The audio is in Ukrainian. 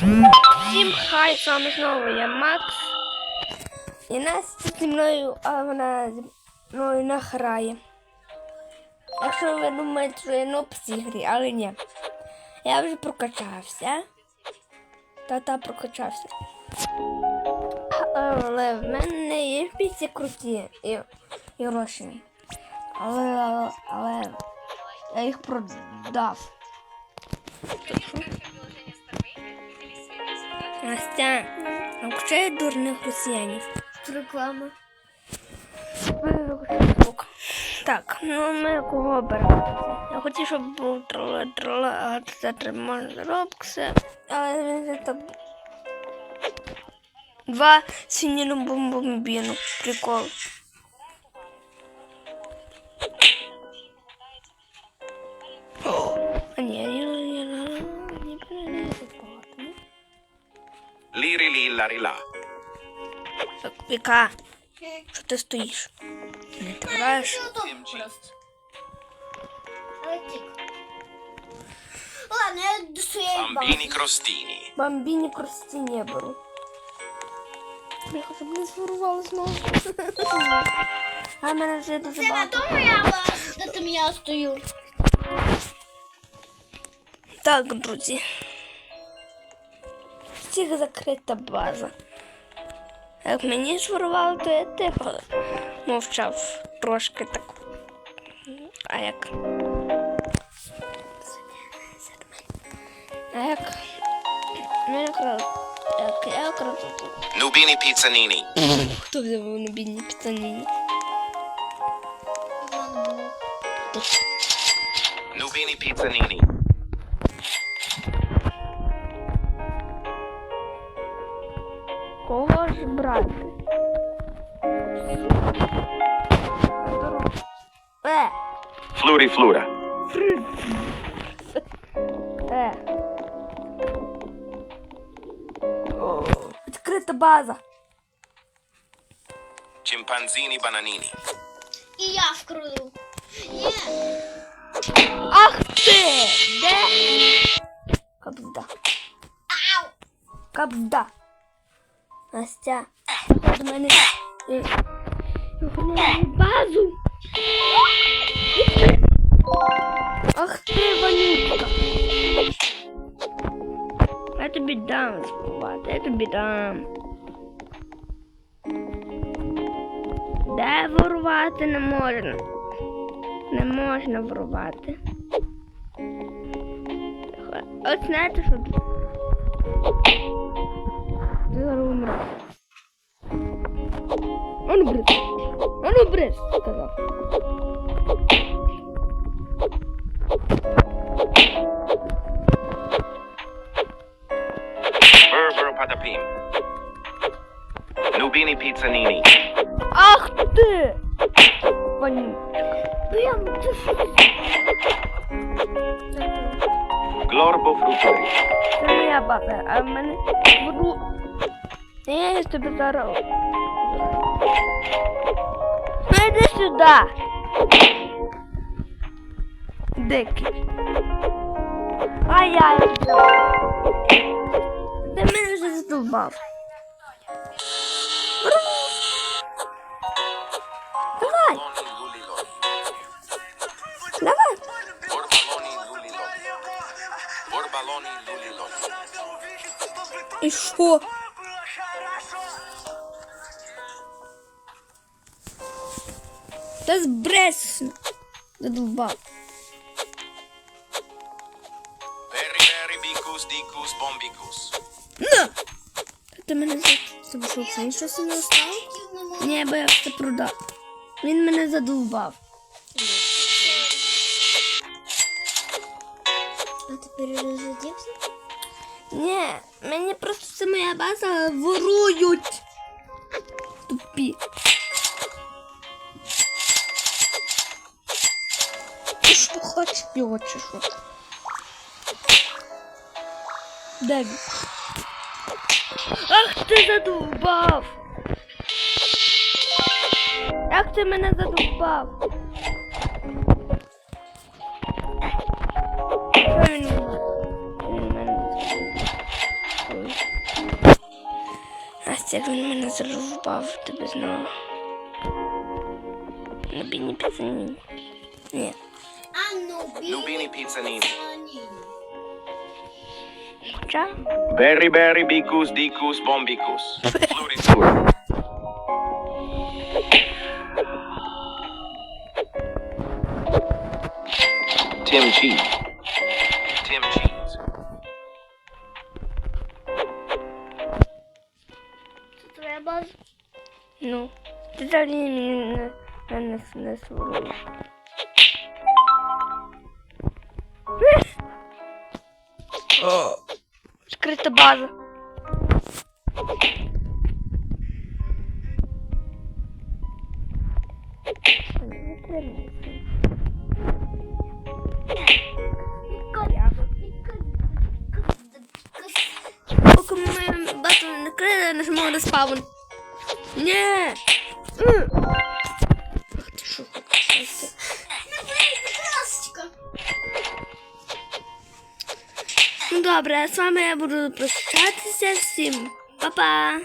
Всім хай, з вами знову я Макс. І Настя зі мною, але вона зі мною не грає. Якщо ви думаєте, що я нуб в грі, але ні. Я вже прокачався. Та-та прокачався. Але в мене є пісі круті і, і гроші. Але, але, але я їх продав. Настя, навчає дурних росіянів. Реклама. Так, ну ми кого беремо? Я хотів, щоб був трола трола, а це треба можна робкси. Але він то Два синіну бомбомбіну. Прикол. О, а ні, я не Liri lilla rila. Віка, що ти стоїш? Не ти? Ладно, я до своєї Bambini crostini. Бомбіні крості не беру. Я хочу, щоб не зворували знову. А в мене вже дуже Це на багато. тому я де там я стою. Так, друзі. Всіх закрита база. Як мені зворували, то я тихо мовчав трошки так. А як? А як? Ну, я круто тут. Nubini. Хто взяв на бідні піцаніні? Nubini pizzanini. Кого ж брати? Е, Fluri flura. е. О, Відкрита база. Chimpanzini bananini. І я вкрутив. Є. Ах ти! Де? Кабзда. Ау. Кабзда. Настя, до мене. е, Охороняй базу. Ах ти, Ванютка. Я тобі дам спробувати, я тобі дам. Де ворувати не можна? Не можна ворувати. От знаєте, що тут? зараз умреш. Ану брис. Ану брис, сказав. Berbero patapim. Nubini pizzanini. Ах ти! Вонючка. Прям ти що? Glorbo frutturi. Це моя база, а в мене буду. Я тобі зараз. Ну йди сюди. Дикий. А я йду. Ти мене вже задовбав. Давай, давай. І що? Та збрес задовбав. Berri berri bicus dicus bombicus. На! Ти мене за- Тобі що, це щось не осталось? Ні, бо я все продав. Він мене задовбав. А ти перерозодівся? Ні, мені просто це моя база ворують. Тупі. його чи що? Де він? Ах ти задовбав! Як ти мене задовбав? Що він? Він мене задовбав. Капець, як він мене зарубав, тебе знову. На біні піцані. Ні. А ну, Nubini pizzanini. Хоча. Berry berry bicus dicus bombicus. Floritur. Tim Cheese. Tim Cheese. Треба. Ну, ти взагалі мені не, не, не, не сварила. Скрита база. Поки ми базу не О. Скрита база. Пока мы батон накрыли, нажму на спавн. Нет! Ну добре, а з вами я буду прощатися всім. Па-па!